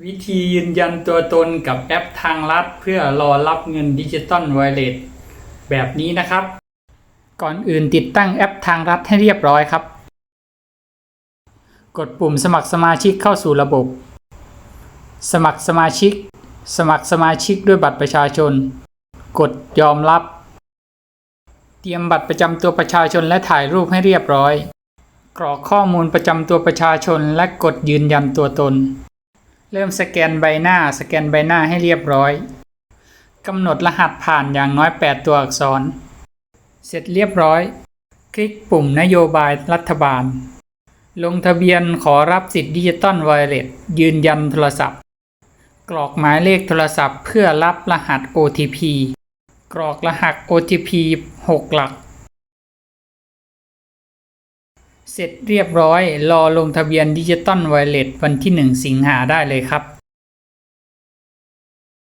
วิธียืนยันตัวตนกับแอปทางลัดเพื่อรอรับเงินดิจิตอลไวเลตแบบนี้นะครับ ก่อนอื่นติดตั้งแอปทางรัฐให้เรียบร้อยครับ กดปุ่มสมัครสมาชิกเข้าสู่ระบบ สมัครสมาชิก สมัครสมาชิกด้วยบัตรประชาชน กดยอมรับ เตรียมบัตรประจำตัวประชาชนและถ่ายรูปให้เรียบร้อย กรอกข้อมูลประจำตัวประชาชนและกดยืนยันตัวตน เริ่มสแกนใบหน้า สแกนใบหน้าให้เรียบร้อยกำหนดรหัสผ่านอย่างน้อย 8 ตัวอักษร เสร็จเรียบร้อย คลิกปุ่มนโยบายรัฐบาล ลงทะเบียนขอรับสิทธิ์ดิจิตอลไวเลสยืนยันโทรศัพท์ กรอกหมายเลขโทรศัพท์เพื่อรับรหัส OTP กรอกรหัส OTP 6 หลัก เสร็จเรียบร้อย รอลงทะเบียนดิจิตอลไวเลสวันที่ 1 สิงหาได้เลยครับ